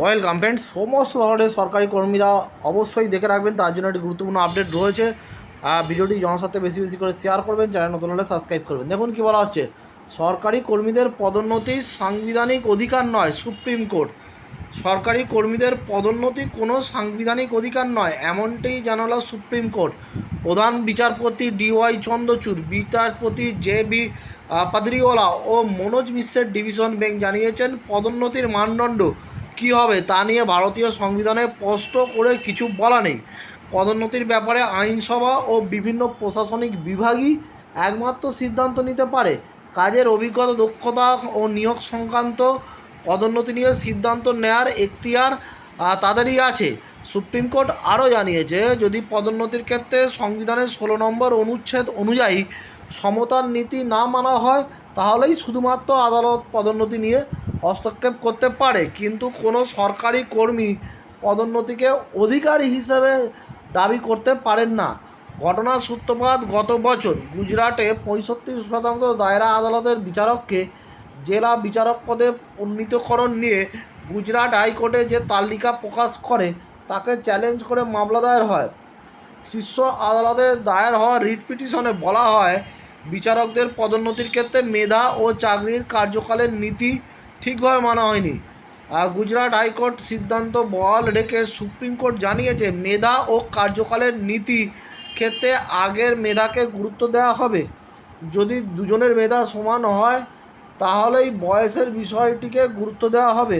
Welcome friend সমস্ত ধরনের সরকারি কর্মীরা অবশ্যই দেখে রাখবেন, তার জন্য একটি গুরুত্বপূর্ণ আপডেট রয়েছে। ভিডিওটি জনের সাথে বেশি বেশি করে শেয়ার করবেন চ্যানেল নতুন হলে সাবস্ক্রাইব করবেন। দেখুন কী বলা হচ্ছে, সরকারি কর্মীদের পদোন্নতি সাংবিধানিক অধিকার নয় সুপ্রিম কোর্ট সরকারি কর্মীদের পদোন্নতি কোনো সাংবিধানিক অধিকার নয়, এমনটাই জানালো সুপ্রিম কোর্ট প্রধান বিচারপতি ডিওয়াই চন্দ্রচূড়, বিচারপতি জে বি পাদরিওয়ালা ও মনোজ মিশ্রের ডিভিশন বেঞ্চ জানিয়েছেন, পদোন্নতির মানদণ্ড কী হবে তা নিয়ে ভারতীয় সংবিধানে স্পষ্ট করে কিছু বলা নেই। পদোন্নতির ব্যাপারে আইনসভা ও বিভিন্ন প্রশাসনিক বিভাগই একমাত্র সিদ্ধান্ত নিতে পারে। কাজের অভিজ্ঞতা, দক্ষতা ও নিয়োগ সংক্রান্ত পদোন্নতি নিয়ে সিদ্ধান্ত নেয়ার এখতিয়ার তাদেরই আছে। সুপ্রিম কোর্ট আরও জানিয়েছে, যদি পদোন্নতির ক্ষেত্রে সংবিধানের ষোলো নম্বর অনুচ্ছেদ অনুযায়ী সমতার নীতি না মানা হয়, তাহলেই শুধুমাত্র আদালত পদোন্নতি নিয়ে হস্তক্ষেপ করতে পারে, কিন্তু কোনো সরকারি কর্মী পদোন্নতিকে অধিকারী হিসেবে দাবি করতে পারেন না। ঘটনার সূত্রপাত গত বছর গুজরাটে পঁয়ষট্টি শতাংশ দায়রা আদালতের বিচারককে জেলা বিচারক পদে উন্নীতকরণ নিয়ে গুজরাট হাইকোর্টে যে তালিকা প্রকাশ করে, তাকে চ্যালেঞ্জ করে মামলা দায়ের হয়। শীর্ষ আদালতে দায়ের হওয়া রিট পিটিশনে বলা হয়, বিচারকদের পদোন্নতির ক্ষেত্রে মেধা ও চাকরির কার্যকালের নীতি ঠিকভাবে মানা হয়নি। গুজরাট হাইকোর্ট সিদ্ধান্ত বল রেখে সুপ্রিম কোর্ট জানিয়েছে, মেধা ও কার্যকালের নীতি ক্ষেত্রে আগের মেধাকে গুরুত্ব দেওয়া হবে। যদি দুজনের মেধা সমান হয়, তাহলেই বয়সের বিষয়টিকে গুরুত্ব দেওয়া হবে।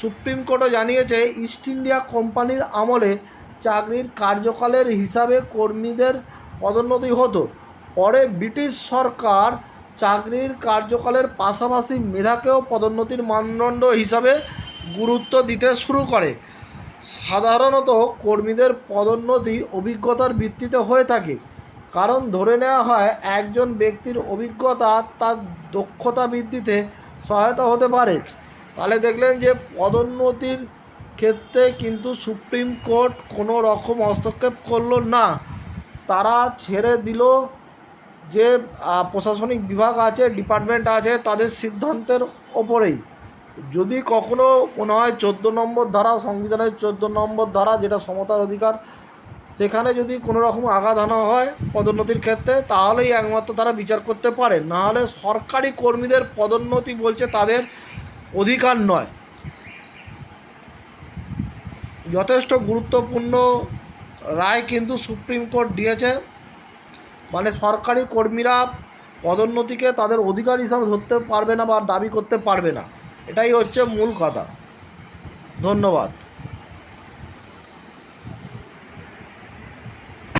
সুপ্রিম কোর্টও জানিয়েছে, ইস্ট ইন্ডিয়া কোম্পানির আমলে চাকরির কার্যকালের হিসাবে কর্মীদের পদোন্নতি হতো। পরে ব্রিটিশ সরকার চাকরির কার্যকালের পাশাপাশি মেধাকেও পদোন্নতির মানদণ্ড হিসাবে গুরুত্ব দিতে শুরু করে। সাধারণত কর্মীদের পদোন্নতি অভিজ্ঞতার ভিত্তিতে হয়ে থাকে। কারণ ধরে নেওয়া হয়, একজন ব্যক্তির অভিজ্ঞতা তার দক্ষতা বৃদ্ধিতে সহায়তা হতে পারে। তাহলে দেখলেন যে, পদোন্নতির ক্ষেত্রে কিন্তু সুপ্রিম কোর্ট কোনো রকম হস্তক্ষেপ করল না। তারা ছেড়ে দিল যে প্রশাসনিক বিভাগ আছে ডিপার্টমেন্ট আছে, তাদের সিদ্ধান্তের ওপরেই। যদি কখনো মনে হয় চোদ্দ নম্বর ধারা, সংবিধানের চোদ্দ নম্বর ধারা, যেটা সমতার অধিকার, সেখানে যদি কোনো রকম আঘাত আনা হয় পদোন্নতির ক্ষেত্রে, তাহলেই একমাত্র তারা বিচার করতে পারে। নাহলে সরকারি কর্মীদের পদোন্নতি বলছে তাদের অধিকার নয়। যথেষ্ট গুরুত্বপূর্ণ রায় কিন্তু সুপ্রিম কোর্ট দিয়েছে। মানে সরকারি কর্মীরা পদোন্নতিকে তাদের অধিকার হিসাবে ধরতে পারবে না বা দাবি করতে পারবে না। এটাই হচ্ছে মূল কথা। ধন্যবাদ।